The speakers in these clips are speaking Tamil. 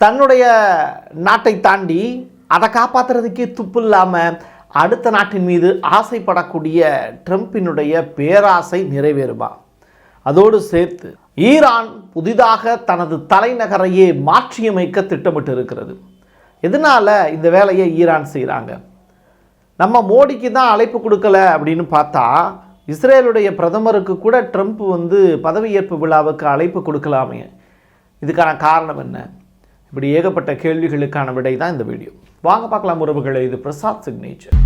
தன்னுடைய நாட்டை தாண்டி அதை காப்பாற்றுறதுக்கே துப்பு இல்லாமல் அடுத்த நாட்டின் மீது ஆசைப்படக்கூடிய ட்ரம்ப்பினுடைய பேராசை நிறைவேறுமா? அதோடு சேர்த்து ஈரான் புதிதாக தனது தலைநகரையே மாற்றியமைக்க திட்டமிட்டு இருக்கிறது எதனால் இந்த வேலையை ஈரான் செய்கிறாங்க நம்ம மோடிக்கு தான் அழைப்பு கொடுக்கல அப்படின்னு பார்த்தா இஸ்ரேலுடைய பிரதமருக்கு கூட ட்ரம்ப் வந்து பதவியேற்பு விழாவுக்கு அழைப்பு கொடுக்கலாமே. இதுக்கான காரணம் என்ன? இப்படி ஏகப்பட்ட கேள்விகளுக்கான விடை தான் இந்த வீடியோ. வாங்க பார்க்கலாம் உறவுகளை. இது பிரசாத் சிக்னேச்சர்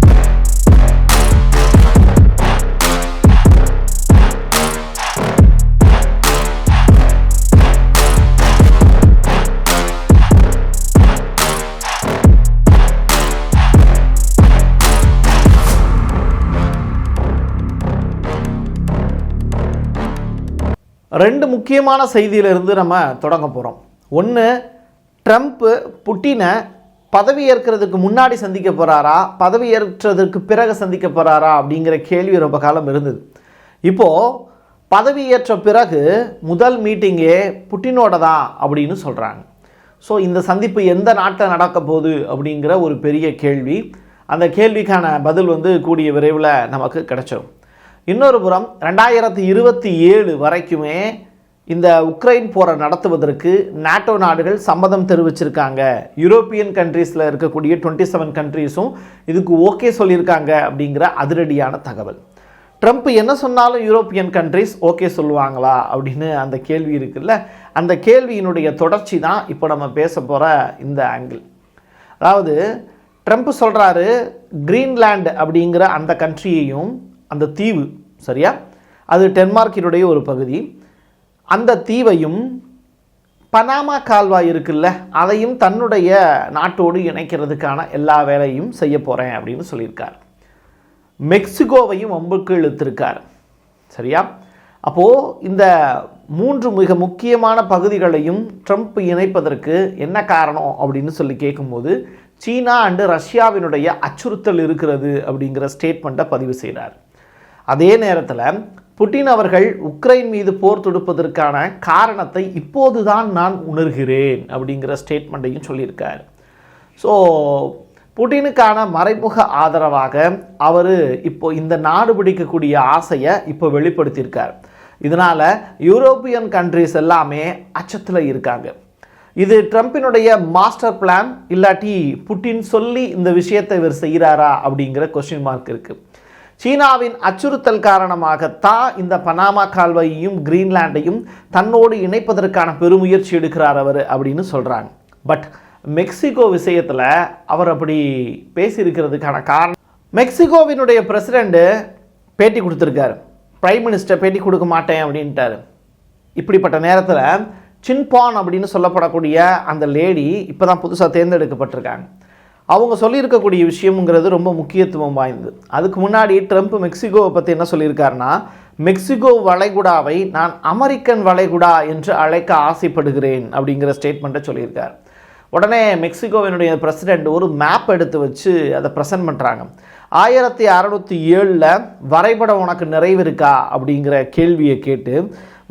ரெண்டு முக்கியமான செய்தியிலிருந்து நம்ம தொடங்க போகிறோம் ஒன்று ட்ரம்ப்பு புட்டினை பதவி ஏற்கிறதுக்கு முன்னாடி சந்திக்க போகிறாரா பதவி பிறகு சந்திக்க போகிறாரா அப்படிங்கிற கேள்வி ரொம்ப காலம் இருந்தது. இப்போது பதவி ஏற்ற பிறகு முதல் மீட்டிங்கே புட்டினோட தான் அப்படின்னு சொல்கிறாங்க ஸோ இந்த சந்திப்பு எந்த நாட்டில் நடக்க போகுது அப்படிங்கிற ஒரு பெரிய கேள்வி. அந்த கேள்விக்கான பதில் வந்து கூடிய விரைவில் நமக்கு கிடைச்சிடும் இன்னொரு புறம் ரெண்டாயிரத்தி இருபத்தி ஏழு வரைக்குமே இந்த உக்ரைன் போரை நடத்துவதற்கு நாட்டோ நாடுகள் சம்மதம் தெரிவிச்சிருக்காங்க. யூரோப்பியன் கண்ட்ரீஸில் இருக்கக்கூடிய டுவெண்ட்டி செவன் கண்ட்ரீஸும் இதுக்கு ஓகே சொல்லியிருக்காங்க அப்படிங்கிற அதிரடியான தகவல். ட்ரம்ப் என்ன சொன்னாலும் யூரோப்பியன் கண்ட்ரீஸ் ஓகே சொல்லுவாங்களா அப்படின்னு அந்த கேள்வி இருக்குல்ல. அந்த கேள்வியினுடைய தொடர்ச்சி தான் இப்போ நம்ம பேச போகிற இந்த ஆங்கிள் அதாவது ட்ரம்ப் சொல்கிறாரு கிரீன்லேண்ட் அப்படிங்கிற அந்த கண்ட்ரியையும் அந்த தீவு சரியா? அது டென்மார்க்கினுடைய ஒரு பகுதி. அந்த தீவையும் பனாமா கால்வாய் இருக்குல்ல அதையும் தன்னுடைய நாட்டோடு இணைக்கிறதுக்கான எல்லா வேலையும் செய்ய போகிறேன் அப்படின்னு சொல்லியிருக்கார். மெக்சிகோவையும் வம்புக்கு இழுத்திருக்கார். சரியா? அப்போது இந்த மூன்று மிக முக்கியமான பகுதிகளையும் ட்ரம்ப் இணைப்பதற்கு என்ன காரணம் அப்படின்னு சொல்லி கேட்கும்போது சீனா அண்டு ரஷ்யாவினுடைய அச்சுறுத்தல் இருக்கிறது அப்படிங்கிற ஸ்டேட்மெண்ட்டை பதிவு செய்கிறார் அதே நேரத்தில் புட்டின் அவர்கள் உக்ரைன் மீது போர் தொடுப்பதற்கான காரணத்தை இப்போதுதான் நான் உணர்கிறேன் அப்படிங்கிற ஸ்டேட்மெண்ட்டையும் சொல்லியிருக்கார். ஸோ புட்டினுக்கான மறைமுக ஆதரவாக அவர் இப்போ இந்த நாடு பிடிக்கக்கூடிய ஆசையை இப்போ வெளிப்படுத்தியிருக்கார். இதனால் யூரோப்பியன் கண்ட்ரிஸ் எல்லாமே அச்சத்தில் இருக்காங்க. இது ட்ரம்ப்பினுடைய மாஸ்டர் பிளான் இல்லாட்டி புட்டின் சொல்லி இந்த விஷயத்தை இவர் செய்கிறாரா அப்படிங்கிற கொஸ்டின் மார்க் இருக்குது சீனாவின் அச்சுறுத்தல் காரணமாகத்தான் இந்த பனாமா கால்வாயையும் கிரீன்லாண்டையும் தன்னோடு இணைப்பதற்கான பெருமுயற்சி எடுக்கிறார் அவர் அப்படின்னு சொல்கிறாங்க பட் மெக்சிகோ விஷயத்தில் அவர் அப்படி பேசியிருக்கிறதுக்கான காரணம் மெக்சிகோவினுடைய பிரசிடெண்ட்டு பேட்டி கொடுத்துருக்காரு. பிரைம் மினிஸ்டர் பேட்டி கொடுக்க மாட்டேன் அப்படின்ட்டாரு. இப்படிப்பட்ட நேரத்தில் சின்பான் அப்படின்னு சொல்லப்படக்கூடிய அந்த லேடி இப்போ தான் புதுசாக தேர்ந்தெடுக்கப்பட்டிருக்காங்க. அவங்க சொல்லியிருக்கக்கூடிய விஷயம்ங்கிறது ரொம்ப முக்கியத்துவம் வாய்ந்தது. அதுக்கு முன்னாடி ட்ரம்ப் மெக்சிகோவை பற்றி என்ன சொல்லியிருக்காருன்னா மெக்சிகோ வளைகுடாவை நான் அமெரிக்கன் வளைகுடா என்று அழைக்க ஆசைப்படுகிறேன் அப்படிங்கிற ஸ்டேட்மெண்ட்டை சொல்லியிருக்கார். உடனே மெக்சிகோவினுடைய பிரசிடெண்ட் ஒரு மேப் எடுத்து வச்சு அதை ப்ரெசென்ட் பண்ணுறாங்க ஆயிரத்தி அறநூற்றி ஏழில் வரைபடம் உனக்கு நிறைவிருக்கா அப்படிங்கிற கேள்வியை கேட்டு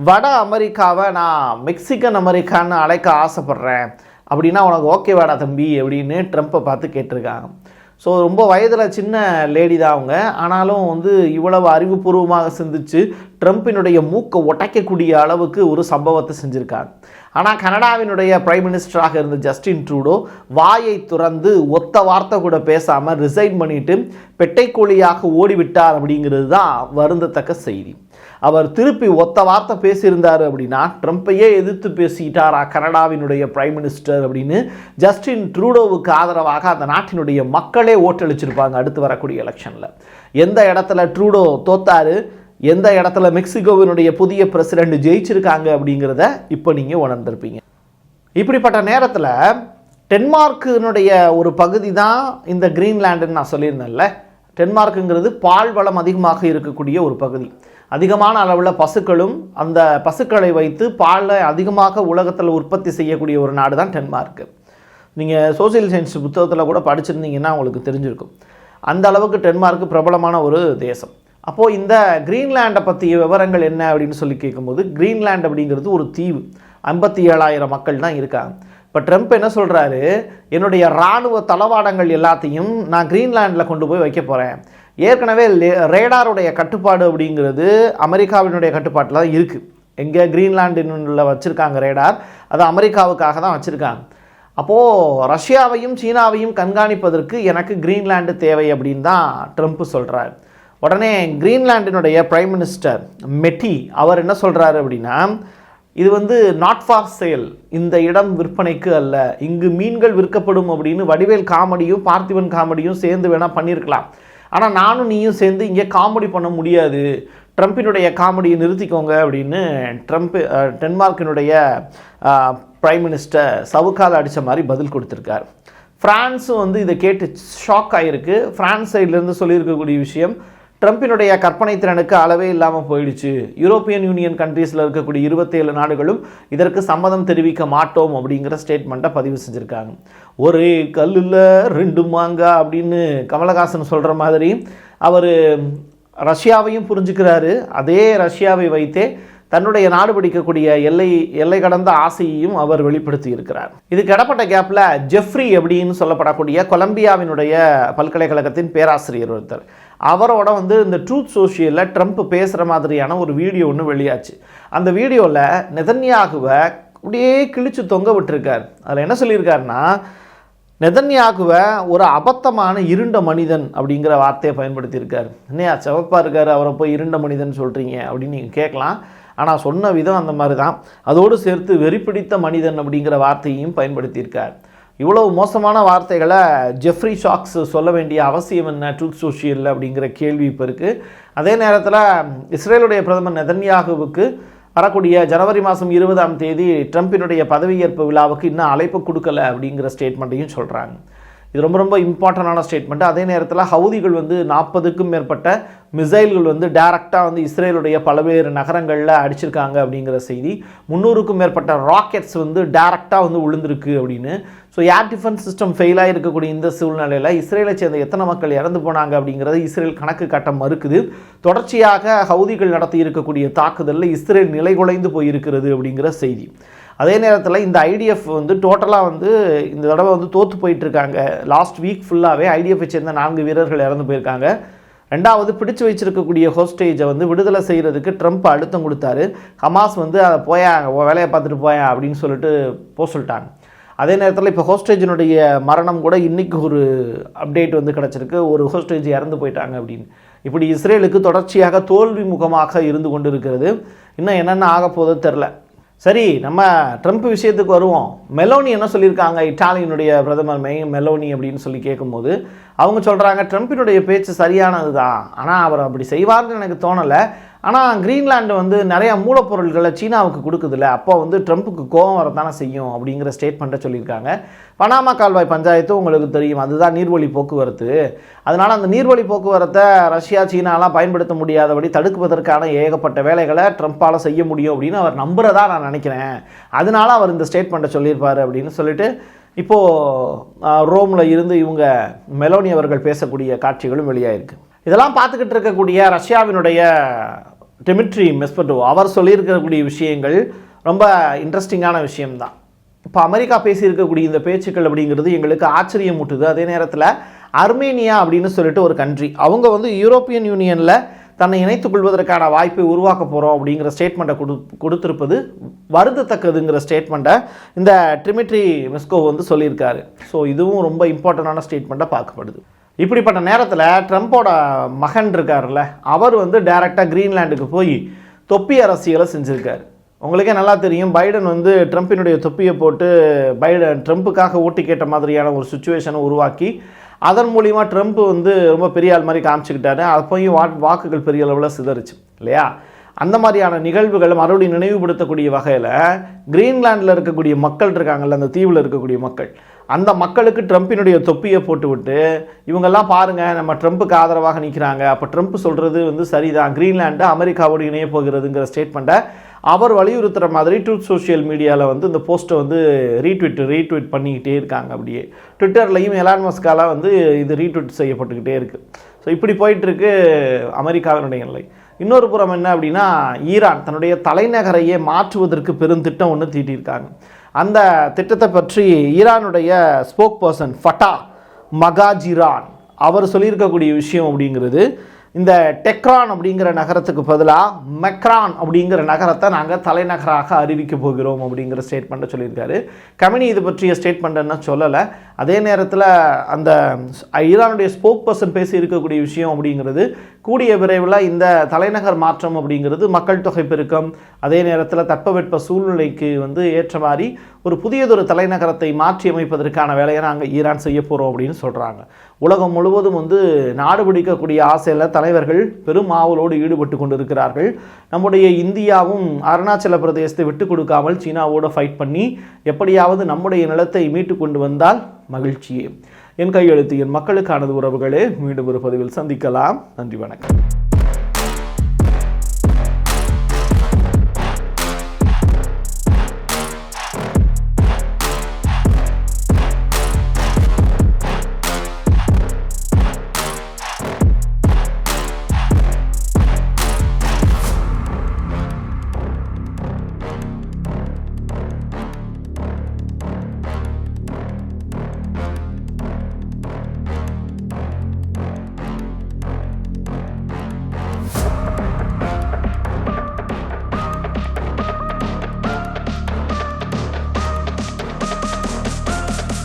வட அமெரிக்காவை நான் மெக்சிகன் அமெரிக்கான்னு அழைக்க ஆசைப்பட்றேன். அப்படின்னா உனக்கு ஓகே வாடா தம்பி அப்படின்னு ட்ரம்ப்பை பார்த்து கேட்டிருக்காங்க. ஸோ ரொம்ப வயதில் சின்ன லேடி தான் அவங்க. ஆனாலும் வந்து இவ்வளவு அறிவுபூர்வமாக சிந்திச்சு ட்ரம்ப்பினுடைய மூக்கை உடைக்கக்கூடிய அளவுக்கு ஒரு சம்பவத்தை செஞ்சுருக்காங்க. ஆனால் கனடாவினுடைய பிரைம் மினிஸ்டராக இருந்த ஜஸ்டின் ட்ரூடோ வாயை துறந்து ஒத்த வார்த்தை கூட பேசாமல் ரிசைன் பண்ணிவிட்டு பெட்டைக்கோழியாக ஓடிவிட்டார் அப்படிங்கிறது தான் வருந்தத்தக்க செய்தி. அவர் திருப்பி ஒத்த வார்த்தை பேசியிருந்தார் அப்படின்னா ட்ரம்ப்பையே எதிர்த்து பேசிட்டாரா கனடாவினுடைய பிரைம் மினிஸ்டர் அப்படின்னு ஜஸ்டின் ட்ரூடோவுக்கு ஆதரவாக அந்த நாட்டினுடைய மக்களே ஓட்டளிச்சிருப்பாங்க அடுத்து வரக்கூடிய எலெக்ஷனில். எந்த இடத்துல ட்ரூடோ தோத்தாரு எந்த இடத்துல மெக்சிகோவினுடைய புதிய பிரசிடெண்ட் ஜெயிச்சிருக்காங்க அப்படிங்கிறத இப்போ நீங்கள் உணர்ந்திருப்பீங்க. இப்படிப்பட்ட நேரத்தில் டென்மார்க்கினுடைய ஒரு பகுதி தான் இந்த கிரீன்லாண்டுன்னு நான் சொல்லியிருந்தேன்ல. டென்மார்க்குங்கிறது பால் வளம் அதிகமாக இருக்கக்கூடிய ஒரு பகுதி. அதிகமான அளவில் பசுக்களும் அந்த பசுக்களை வைத்து பாலை அதிகமாக உலகத்தில் உற்பத்தி செய்யக்கூடிய ஒரு நாடு தான் டென்மார்க்கு நீங்கள் சோசியல் சயின்ஸ் புத்தகத்தில் கூட படிச்சிருந்தீங்கன்னா உங்களுக்கு தெரிஞ்சிருக்கும். அந்த அளவுக்கு டென்மார்க் பிரபலமான ஒரு தேசம். அப்போது இந்த கிரீன்லேண்டை பற்றிய விவரங்கள் என்ன அப்படின்னு சொல்லி கேட்கும்போது கிரீன்லேண்ட் அப்படிங்கிறது ஒரு தீவு. ஐம்பத்தி ஏழாயிரம் மக்கள் தான் இருக்காங்க. இப்போ ட்ரம்ப் என்ன சொல்கிறாரு என்னுடைய இராணுவ தளவாடங்கள் எல்லாத்தையும் நான் கிரீன்லாண்டில் கொண்டு போய் வைக்க போகிறேன் ஏற்கனவே ரேடாருடைய கட்டுப்பாடு அப்படிங்கிறது அமெரிக்காவினுடைய கட்டுப்பாட்டில் தான் இருக்குது எங்கே? கிரீன்லாண்டினுள்ள வச்சுருக்காங்க ரேடார். அது அமெரிக்காவுக்காக தான் வச்சுருக்காங்க. அப்போது ரஷ்யாவையும் சீனாவையும் கண்காணிப்பதற்கு எனக்கு கிரீன்லாண்டு தேவை அப்படின்னு தான் ட்ரம்ப் சொல்கிறார் உடனே கிரீன்லாண்டினுடைய பிரைம் மினிஸ்டர் மெட்டி அவர் என்ன சொல்கிறாரு அப்படின்னா இது வந்து நாட் ஃபார் சேல் இந்த இடம் விற்பனைக்கு அல்ல. இங்கு மீன்கள் விற்கப்படும் அப்படின்னு வடிவேல் காமெடியும் பார்த்திபன் காமெடியும் சேர்ந்து வேணால் பண்ணியிருக்கலாம் ஆனால் நானும் நீயும் சேர்ந்து இங்கே காமெடி பண்ண முடியாது. ட்ரம்ப்பினுடைய காமெடியை நிறுத்திக்கோங்க அப்படின்னு ட்ரம்ப் டென்மார்க்கினுடைய ப்ரைம் மினிஸ்டர் சவுக்கால் அடித்த மாதிரி பதில் கொடுத்துருக்கார். ஃப்ரான்ஸும் வந்து இதை கேட்டு ஷாக் ஆகிருக்கு ஃப்ரான்ஸ் சைட்லேருந்து சொல்லியிருக்கக்கூடிய விஷயம் ட்ரம்ப்பினுடைய கற்பனை திறனுக்கு அளவே இல்லாமல் போயிடுச்சு. யூரோப்பியன் யூனியன் கண்ட்ரீஸில் இருக்கக்கூடிய இருபத்தேழு நாடுகளும் இதற்கு சம்மதம் தெரிவிக்க மாட்டோம் அப்படிங்கிற ஸ்டேட்மெண்ட்டை பதிவு செஞ்சுருக்காங்க. ஒரே கல்லில் ரெண்டு மாங்கா அப்படின்னு கமலஹாசன் சொல்கிற மாதிரி அவர் ரஷ்யாவையும் புரிஞ்சுக்கிறாரு. அதே ரஷ்யாவை வைத்தே தன்னுடைய நாடு பிடிக்கக்கூடிய எல்லை எல்லை கடந்த ஆசையையும் அவர் வெளிப்படுத்தி இருக்கிறார். இதுக்கு இடப்பட்ட கேப்பில் ஜெஃப்ரி அப்படின்னு சொல்லப்படக்கூடிய கொலம்பியாவினுடைய பல்கலைக்கழகத்தின் பேராசிரியர் ஒருத்தர். அவரோட வந்து இந்த ட்ரூத் சோஷியலில் ட்ரம்ப் பேசுகிற மாதிரியான ஒரு வீடியோ ஒன்று வெளியாச்சு. அந்த வீடியோவில் நெதன்யாகுவை அப்படியே கிழிச்சு தொங்க விட்டுருக்கார். அதில் என்ன சொல்லியிருக்காருன்னா நெதன்யாகுவை ஒரு அபத்தமான இருண்ட மனிதன் அப்படிங்கிற வார்த்தையை பயன்படுத்தியிருக்கார். என்னையா சிவப்பா இருக்கார் அவரை போய் இருண்ட மனிதன் சொல்கிறீங்க அப்படின்னு நீங்கள் கேட்கலாம். ஆனால் சொன்ன விதம் அந்த மாதிரி தான் அதோடு சேர்த்து வெறிப்பிடித்த மனிதன் அப்படிங்கிற வார்த்தையையும் பயன்படுத்தியிருக்கார். இவ்வளவு மோசமான வார்த்தைகளை ஜெஃப்ரி ஷாக்ஸ் சொல்ல வேண்டிய அவசியம் என்ன ட்ரூத் சோஷியல் அப்படிங்கிற கேள்வி இப்போ இருக்குது அதே நேரத்தில் இஸ்ரேலுடைய பிரதமர் நெதன்யாகுவுக்கு வரக்கூடிய ஜனவரி மாதம் இருபதாம் தேதி ட்ரம்பினுடைய பதவியேற்பு விழாவுக்கு இன்னும் அழைப்பு கொடுக்கல அப்படிங்கிற ஸ்டேட்மெண்ட்டையும் சொல்கிறாங்க இது ரொம்ப ரொம்ப இம்பார்ட்டண்டான ஸ்டேட்மெண்ட் அதே நேரத்தில் ஹவுதிகள் வந்து நாற்பதுக்கும் மேற்பட்ட மிசைல்கள் வந்து டைரக்டாக வந்து இஸ்ரேலுடைய பல்வேறு நகரங்களில் அடிச்சிருக்காங்க அப்படிங்கிற செய்தி. முந்நூறுக்கும் மேற்பட்ட ராக்கெட்ஸ் வந்து டைரக்டாக வந்து விழுந்திருக்கு அப்படின்னு. ஸோ ஏர் டிஃபென்ஸ் சிஸ்டம் ஃபெயிலாக இருக்கக்கூடிய இந்த சூழ்நிலையில் இஸ்ரேலை சேர்ந்த எத்தனை மக்கள் இறந்து போனாங்க அப்படிங்கிறது இஸ்ரேல் கணக்கு காட்ட மறுக்குது. தொடர்ச்சியாக ஹவுதிகள் நடத்தி இருக்கக்கூடிய தாக்குதலில் இஸ்ரேல் நிலை குலைந்து போயிருக்கிறது அப்படிங்கிற செய்தி. அதே நேரத்தில் இந்த ஐடிஎஃப் வந்து டோட்டலாக வந்து இந்த தடவை வந்து தோற்று போயிட்டுருக்காங்க. லாஸ்ட் வீக் ஃபுல்லாகவே ஐடிஎஃப் சேர்ந்த நான்கு வீரர்கள் இறந்து போயிருக்காங்க. ரெண்டாவது பிடிச்சு வச்சிருக்கக்கூடிய ஹோஸ்டேஜை வந்து விடுதலை செய்கிறதுக்கு ட்ரம்ப் அழுத்தம் கொடுத்தாரு. ஹமாஸ் வந்து அதை போயா வேலையை பார்த்துட்டு போயா அப்படின்னு சொல்லிட்டு போக சொல்லிட்டாங்க. அதே நேரத்தில் இப்போ ஹோஸ்டேஜினுடைய மரணம் கூட இன்றைக்கி ஒரு அப்டேட் வந்து கிடச்சிருக்கு. ஒரு ஹோஸ்டேஜ் இறந்து போயிட்டாங்க அப்படின்னு. இப்படி இஸ்ரேலுக்கு தொடர்ச்சியாக தோல்வி முகமாக இருந்து கொண்டு இருக்கிறது இன்னும் என்னென்ன ஆக போதோ தெரில சரி நம்ம ட்ரம்ப் விஷயத்துக்கு வருவோம். மெலோனி என்ன சொல்லியிருக்காங்க? இட்டாலியனுடைய பிரதமர் மெய் மெலோனி அப்படின்னு சொல்லி கேட்கும்போது அவங்க சொல்கிறாங்க ட்ரம்ப்பினுடைய பேச்சு சரியானது தான் ஆனால் அவர் அப்படி செய்வார்னு எனக்கு தோணலை. ஆனால் கிரீன்லாண்டு வந்து நிறையா மூலப்பொருட்களை சீனாவுக்கு கொடுக்குதுல அப்போ வந்து ட்ரம்ப்புக்கு கோவம் வரத்தானே செய்யும் அப்படிங்கிற ஸ்டேட்மெண்ட்டை சொல்லியிருக்காங்க. பனாமா கால்வாய் பஞ்சாயத்து உங்களுக்கு தெரியும். அதுதான் நீர்வழி போக்குவரத்து. அதனால் அந்த நீர்வழி போக்குவரத்தை ரஷ்யா சீனாலாம் பயன்படுத்த முடியாதபடி தடுக்குவதற்கான ஏகப்பட்ட வேலைகளை ட்ரம்ப்பால் செய்ய முடியும் அப்படின்னு அவர் நம்புகிறதா நான் நினைக்கிறேன். அதனால அவர் இந்த ஸ்டேட்மெண்ட்டை சொல்லியிருப்பார் அப்படின்னு சொல்லிட்டு இப்போது ரோமில் இருந்து இவங்க மெலோனி அவர்கள் பேசக்கூடிய காட்சிகளும் வெளியாகிருக்கு இதெல்லாம் பார்த்துக்கிட்டு இருக்கக்கூடிய ரஷ்யாவினுடைய டிமிட்ரி மெஸ்பட்டோ அவர் சொல்லியிருக்கக்கூடிய விஷயங்கள் ரொம்ப இன்ட்ரெஸ்டிங்கான விஷயம்தான். இப்போ அமெரிக்கா பேசியிருக்கக்கூடிய இந்த பேச்சுக்கள் அப்படிங்கிறது எங்களுக்கு ஆச்சரியம் ஊட்டுது அதே நேரத்தில் அர்மேனியா அப்படின்னு சொல்லிட்டு ஒரு கண்ட்ரி அவங்க வந்து யூரோப்பியன் யூனியனில் தன்னை இணைத்துக் கொள்வதற்கான வாய்ப்பை உருவாக்க போகிறோம் அப்படிங்கிற ஸ்டேட்மெண்ட்டை கொடு கொடுத்துருப்பது வருந்தத்தக்கதுங்கிற ஸ்டேட்மெண்ட்டை இந்த ட்ரிமிட்ரி மெஸ்கோ வந்து சொல்லியிருக்காரு. ஸோ இதுவும் ரொம்ப இம்பார்ட்டண்டான ஸ்டேட்மெண்ட்டாக பார்க்கப்படுது. இப்படிப்பட்ட நேரத்தில் ட்ரம்ப்போட மகன் இருக்கார்ல அவர் வந்து டைரெக்டாக க்ரீன்லாண்டுக்கு போய் தொப்பி அரசியலை செஞ்சுருக்காரு. உங்களுக்கே நல்லா தெரியும் பைடன் வந்து ட்ரம்ப்பினுடைய தொப்பியை போட்டு பைடன் ட்ரம்ப்புக்காக ஓட்டு கேட்ட மாதிரியான ஒரு சுச்சுவேஷனை உருவாக்கி அதன் மூலிமா ட்ரம்ப் வந்து ரொம்ப பெரிய ஆள் மாதிரி காமிச்சுக்கிட்டாரு. அப்போயும் வா வாக்குகள் பெரிய அளவில் சிதறிச்சு இல்லையா? அந்த மாதிரியான நிகழ்வுகளை மறுபடியும் நினைவுபடுத்தக்கூடிய வகையில் கிரீன்லாண்டில் இருக்கக்கூடிய மக்கள் இருக்காங்கல்ல அந்த தீவில் இருக்கக்கூடிய மக்கள் அந்த மக்களுக்கு ட்ரம்ப்பினுடைய தொப்பியை போட்டுவிட்டு இவங்கெல்லாம் பாருங்கள் நம்ம ட்ரம்ப்புக்கு ஆதரவாக நிற்கிறாங்க அப்போ ட்ரம்ப் சொல்கிறது வந்து சரிதான். கிரீன்லாண்டு அமெரிக்காவோடு இணைய போகிறதுங்கிற ஸ்டேட்மெண்ட்டை அவர் வலியுறுத்துகிற மாதிரி ட்ரூத் சோஷியல் மீடியாவில் வந்து இந்த போஸ்ட்டை வந்து ரீட்வீட் ரீட்வீட் பண்ணிக்கிட்டே இருக்காங்க அப்படியே. ட்விட்டர்லையும் எலான் மஸ்காலாம் வந்து இது ரீட்வீட் செய்யப்பட்டுக்கிட்டே இருக்குது ஸோ இப்படி போயிட்டுருக்கு அமெரிக்காவினுடைய நிலை. இன்னொரு புறம் என்ன அப்படின்னா ஈரான் தன்னுடைய தலைநகரையே மாற்றுவதற்கு பெருந்திட்டம் ஒன்று தீட்டியிருக்காங்க. அந்த திட்டத்தை பற்றி ஈரானுடைய ஸ்போக் பர்சன் ஃபட்டா மகாஜிரான் அவர் சொல்லியிருக்கக்கூடிய விஷயம் அப்படிங்கிறது இந்த டெக்ரான் அப்படிங்கிற நகரத்துக்கு பதிலாக மெக்ரான் அப்படிங்கிற நகரத்தை நாங்கள் தலைநகராக அறிவிக்க போகிறோம் அப்படிங்கிற ஸ்டேட்மெண்ட்டை சொல்லியிருக்காரு. கமினி இது பற்றிய ஸ்டேட்மெண்ட் சொல்லலை. அதே நேரத்தில் அந்த ஈரானுடைய ஸ்போக் பர்சன் பேசி இருக்கக்கூடிய விஷயம் அப்படிங்கிறது கூடிய விரைவில் இந்த தலைநகர் மாற்றம் அப்படிங்கிறது மக்கள் தொகை பெருக்கம் அதே நேரத்தில் தட்பவெட்ப சூழ்நிலைக்கு வந்து ஏற்ற மாதிரி ஒரு புதியதொரு தலைநகரத்தை மாற்றி அமைப்பதற்கான வேலையை நாங்கள் ஈரான் செய்ய போகிறோம் அப்படின்னு சொல்கிறாங்க உலகம் முழுவதும் வந்து நாடு பிடிக்கக்கூடிய ஆசையில் தலைவர்கள் பெரும் ஆவலோடு ஈடுபட்டு கொண்டிருக்கிறார்கள். நம்முடைய இந்தியாவும் அருணாச்சல பிரதேசத்தை விட்டு கொடுக்காமல் சீனாவோடு ஃபைட் பண்ணி எப்படியாவது நம்முடைய நிலத்தை மீட்டு கொண்டு வந்தால் மகிழ்ச்சியே என் கையெழுத்து என் மக்களுக்கானது உறவுகளே. மீண்டும் ஒரு பதிவில் சந்திக்கலாம். நன்றி வணக்கம்.